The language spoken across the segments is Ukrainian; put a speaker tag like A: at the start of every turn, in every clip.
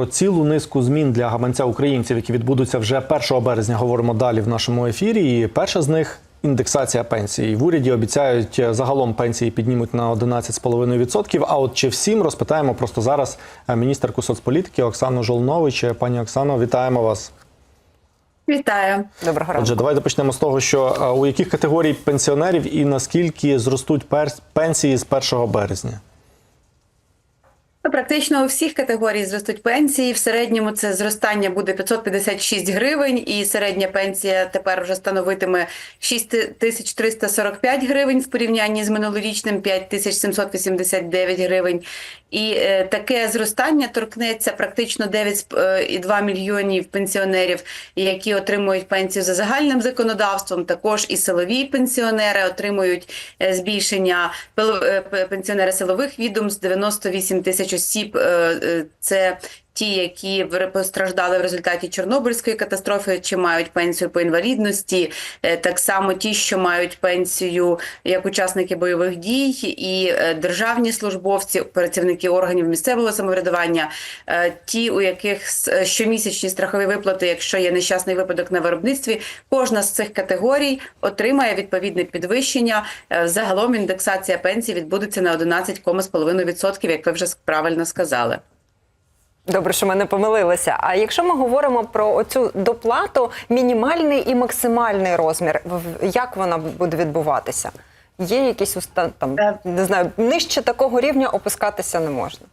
A: про цілу низку змін для гаманця українців, які відбудуться вже 1 березня. Говоримо далі в нашому ефірі. І перша з них індексація пенсії. В уряді обіцяють е, загалом пенсії піднімуть на 11,5%. А от чи всім розпитаємо просто зараз е, міністерку соцполітики Оксану Жолнович. Пані Оксано, вітаємо вас.
B: Вітаю.
C: Доброго ранку.
A: Отже, давайте почнемо з того, що е, у яких категорій пенсіонерів і наскільки зростуть перс- пенсії з 1 березня.
B: Ну, Практично у всіх категорій зростуть пенсії. В середньому це зростання буде 556 гривень, і середня пенсія тепер вже становитиме 6345 гривень в порівнянні з минулорічним 5789 гривень. І е, таке зростання торкнеться практично 9,2 мільйонів пенсіонерів, які отримують пенсію за загальним законодавством. Також і силові пенсіонери отримують е, збільшення е, пенсіонери силових відомств 98 тисяч осіб. е, е, Це ті, які постраждали в результаті Чорнобильської катастрофи, чи мають пенсію по інвалідності, Е, так само ті, що мають пенсію як учасники бойових дій, і е, державні службовці, працівники органів місцевого самоврядування, е, ті, у яких щомісячні страхові виплати, якщо є нещасний випадок на виробництві, кожна з цих категорій отримає відповідне підвищення. Загалом індексація пенсій відбудеться на 11,5%, як ви вже правильно сказали.
C: Добре, що ми не помилилися. А якщо ми говоримо про оцю доплату, мінімальний і максимальний розмір, як вона буде відбуватися? Є якісь уста... там,
B: Е.
C: не знаю, нижче такого рівня опускатися не можна.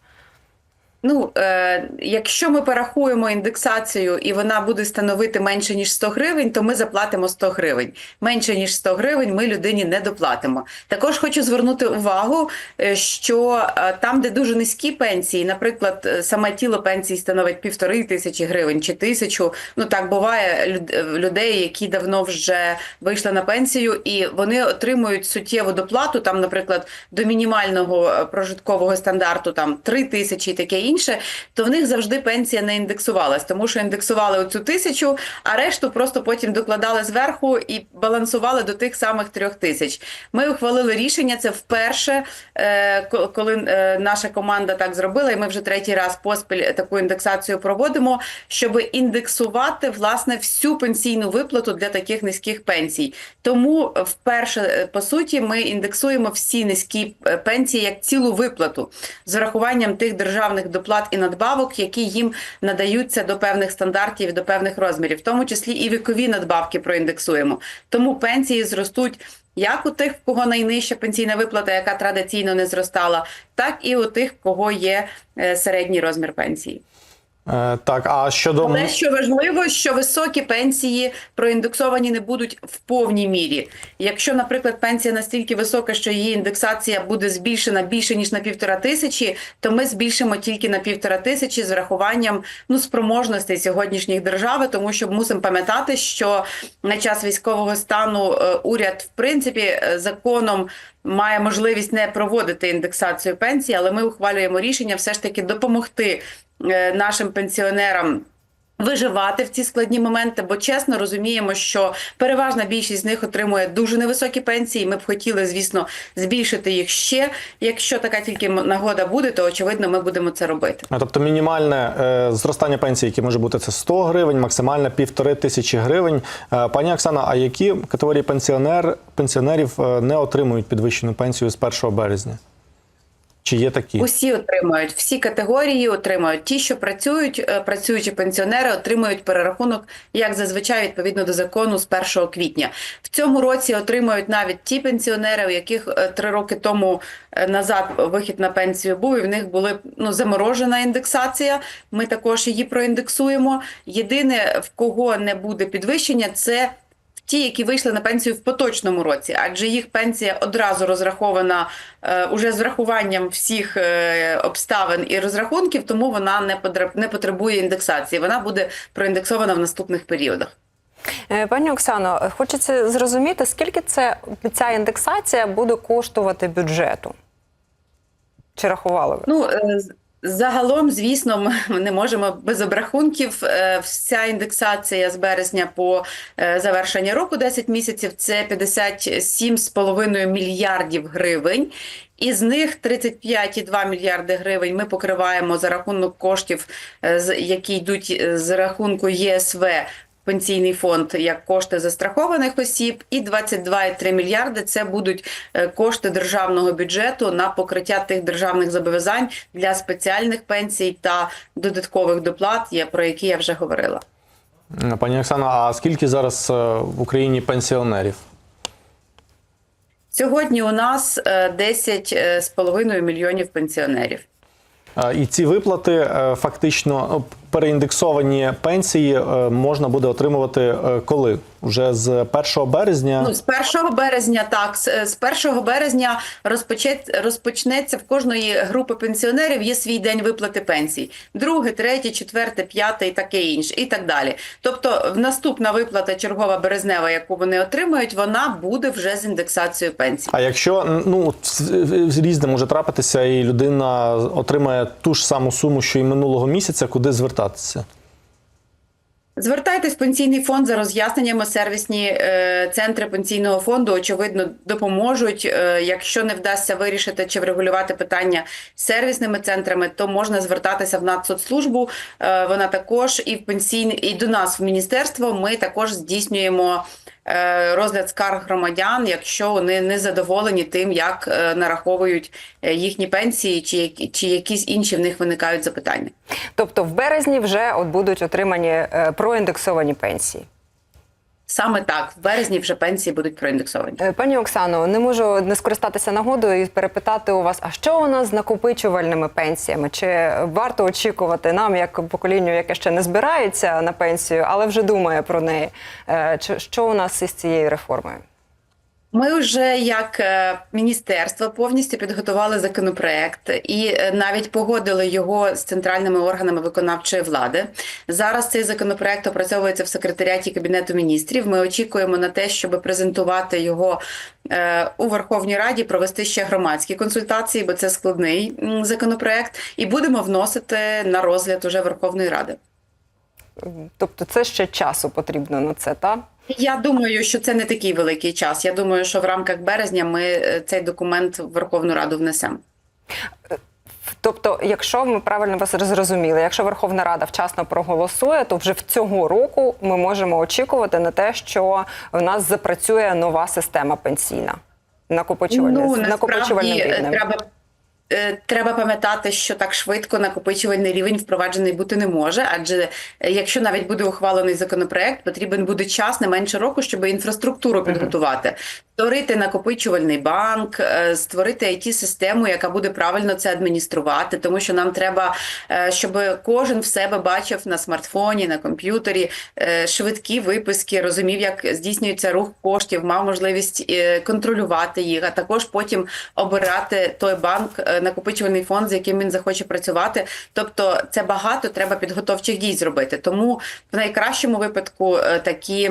B: Ну, е, якщо ми порахуємо індексацію і вона буде становити менше ніж 100 гривень, то ми заплатимо 100 гривень. Менше ніж 100 гривень ми людині не доплатимо. Також хочу звернути увагу, е, що е, там, де дуже низькі пенсії, наприклад, е, саме тіло пенсії становить півтори тисячі гривень чи тисячу. Ну так буває люд- людей, які давно вже вийшли на пенсію, і вони отримують суттєву доплату. Там, наприклад, до мінімального прожиткового стандарту там 3 тисячі таке інше, то в них завжди пенсія не індексувалась, тому що індексували оцю тисячу, а решту просто потім докладали зверху і балансували до тих самих трьох тисяч. Ми ухвалили рішення. Це вперше, е, коли е, наша команда так зробила, і ми вже третій раз поспіль таку індексацію проводимо, щоб індексувати власне всю пенсійну виплату для таких низьких пенсій. Тому вперше е, по суті ми індексуємо всі низькі пенсії як цілу виплату з урахуванням тих державних доплат і надбавок, які їм надаються до певних стандартів, до певних розмірів, в тому числі і вікові надбавки проіндексуємо. Тому пенсії зростуть. Як у тих, в кого найнижча пенсійна виплата, яка традиційно не зростала, так і у тих, в кого є е, середній розмір пенсії.
A: Е, так, а щодо
B: Але що важливо, що високі пенсії проіндексовані не будуть в повній мірі. Якщо, наприклад, пенсія настільки висока, що її індексація буде збільшена більше ніж на півтора тисячі, то ми збільшимо тільки на півтора тисячі з врахуванням ну спроможностей сьогоднішніх держави, тому що мусимо пам'ятати, що на час військового стану е, уряд, в принципі, е, законом. Має можливість не проводити індексацію пенсії, але ми ухвалюємо рішення все ж таки допомогти нашим пенсіонерам. Виживати в ці складні моменти, бо чесно розуміємо, що переважна більшість з них отримує дуже невисокі пенсії. Ми б хотіли, звісно, збільшити їх ще. Якщо така тільки нагода буде, то очевидно ми будемо це робити.
A: А, Тобто мінімальне е, зростання пенсії, яке може бути це 100 гривень, максимальне півтори тисячі гривень. Е, пані Оксана, а які категорії пенсіонер, пенсіонерів е, не отримують підвищену пенсію з 1 березня? Чи є такі?
B: Усі отримують, всі категорії отримують. Ті, що працюють, е, працюючі пенсіонери, отримують перерахунок, як зазвичай, відповідно до закону з 1 квітня. В цьому році отримують навіть ті пенсіонери, у яких е, три роки тому е, назад вихід на пенсію був, і в них були ну заморожена індексація. Ми також її проіндексуємо. Єдине в кого не буде підвищення, це ті, які вийшли на пенсію в поточному році, адже їх пенсія одразу розрахована е, уже з врахуванням всіх е, обставин і розрахунків, тому вона не не потребує індексації. Вона буде проіндексована в наступних періодах.
C: Е, Пані Оксано, хочеться зрозуміти, скільки це ця індексація буде коштувати бюджету? Чи рахували ви?
B: Ну е, загалом, звісно, ми не можемо без обрахунків. Е, Вся індексація з березня по е, завершення року 10 місяців це 57,5 мільярдів гривень. Із них 35,2 мільярди гривень ми покриваємо за рахунок коштів, е, які йдуть з рахунку ЄСВ пенсійний фонд як кошти застрахованих осіб, і 22,3 мільярди це будуть е, кошти державного бюджету на покриття тих державних зобов'язань для спеціальних пенсій та додаткових доплат, про які я вже говорила.
A: Пані Оксана, а скільки зараз е, в Україні пенсіонерів?
B: Сьогодні у нас е, 10,5 мільйонів пенсіонерів.
A: Е, І ці виплати е, фактично ну, переіндексовані пенсії е, можна буде отримувати е, коли? Вже з 1 березня.
B: Ну, з 1 березня, так, з, з 1 березня розпочать, розпочнеться в кожної групи пенсіонерів є свій день виплати пенсій. Друге, третє, четверте, п'яте і таке інше, і так далі. Тобто, в наступна виплата чергова березнева, яку вони отримують, вона буде вже з індексацією пенсій.
A: А якщо ну різне може трапитися, і людина отримає ту ж саму суму, що і минулого місяця, куди звертатися?
B: Звертайтесь в пенсійний фонд за роз'ясненнями. Сервісні е, центри пенсійного фонду очевидно допоможуть. Е, якщо не вдасться вирішити чи врегулювати питання з сервісними центрами, то можна звертатися в Нацсоцслужбу. Е, вона також і в пенсійний і до нас в міністерство. Ми також здійснюємо. Е, Розгляд скарг громадян, якщо вони не задоволені тим, як е, нараховують е, їхні пенсії, чи, чи якісь інші в них виникають запитання.
C: Тобто в березні вже от будуть отримані проіндексовані пенсії.
B: Саме так, в березні вже пенсії будуть проіндексовані.
C: Е, Пані Оксано, не можу не скористатися нагодою і перепитати у вас, а що у нас з накопичувальними пенсіями? Чи варто очікувати нам, як поколінню, яке ще не збирається на пенсію, але вже думає про неї? Е, Чи що у нас із цією реформою?
B: Ми вже як е, міністерство повністю підготували законопроект і е, навіть погодили його з центральними органами виконавчої влади. Зараз цей законопроект опрацьовується в секретаріаті кабінету міністрів. Ми очікуємо на те, щоб презентувати його е, у Верховній Раді, провести ще громадські консультації, бо це складний законопроект, і будемо вносити на розгляд уже Верховної Ради.
C: Тобто, це ще часу потрібно на це, так?
B: Я думаю, що це не такий великий час. Я думаю, що в рамках березня ми е, цей документ в Верховну Раду внесемо.
C: Тобто, якщо ми правильно вас зрозуміли, якщо Верховна Рада вчасно проголосує, то вже в цього року ми можемо очікувати на те, що в нас запрацює нова система пенсійна накопичувальна
B: Ну,
C: накопичувальним
B: е,
C: рівнем.
B: треба. Е, Треба пам'ятати, що так швидко накопичувальний рівень впроваджений бути не може, адже е, якщо навіть буде ухвалений законопроект, потрібен буде час не менше року, щоб інфраструктуру підготувати, створити накопичувальний банк, е, створити it систему яка буде правильно це адмініструвати, тому що нам треба, е, щоб кожен в себе бачив на смартфоні, на комп'ютері е, швидкі виписки, розумів, як здійснюється рух коштів, мав можливість контролювати їх, а також потім обирати той банк, накопичувальний фонд, з яким він захоче працювати. Тобто, це багато треба підготовчих дій зробити. Тому в найкращому випадку такі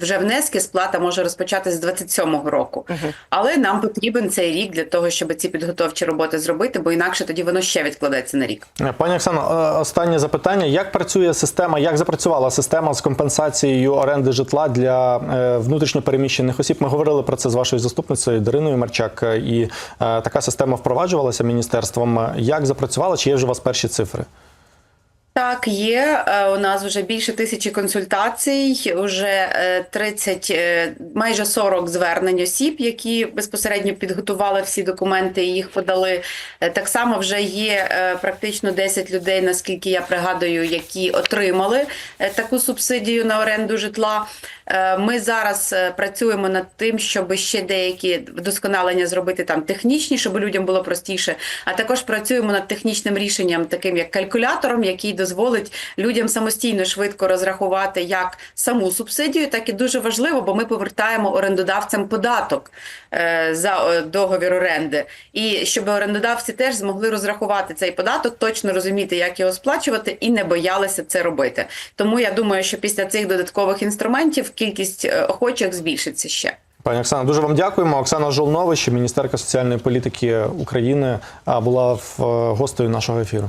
B: вже внески сплата може розпочатися з 27-го року. Але нам потрібен цей рік для того, щоб ці підготовчі роботи зробити, бо інакше тоді воно ще відкладеться на рік.
A: Е, Пані Оксано, е, останнє запитання: як працює система, як запрацювала система з компенсацією оренди житла для е, внутрішньопереміщених осіб? Ми говорили про це з вашою заступницею Дариною Марчак, і така система впроваджувалася міністерством. Як запрацювала? Чи є вже у вас перші цифри?
B: Так, є. Е, У нас вже більше тисячі консультацій, вже е, 30, е, майже 40 звернень осіб, які безпосередньо підготували всі документи і їх подали. Е, Так само вже є е, практично 10 людей, наскільки я пригадую, які отримали е, таку субсидію на оренду житла. Е, Ми зараз е, працюємо над тим, щоб ще деякі вдосконалення зробити там технічні, щоб людям було простіше. А також працюємо над технічним рішенням, таким як калькулятором, який дозволить людям самостійно швидко розрахувати як саму субсидію, так і дуже важливо, бо ми повертаємо орендодавцям податок е, за е, договір оренди. І щоб орендодавці теж змогли розрахувати цей податок, точно розуміти, як його сплачувати, і не боялися це робити. Тому я думаю, що після цих додаткових інструментів кількість е, охочих збільшиться ще.
A: Пані Оксана, дуже вам дякуємо. Оксана Жолнович, міністерка соціальної політики України, була в гостею нашого ефіру.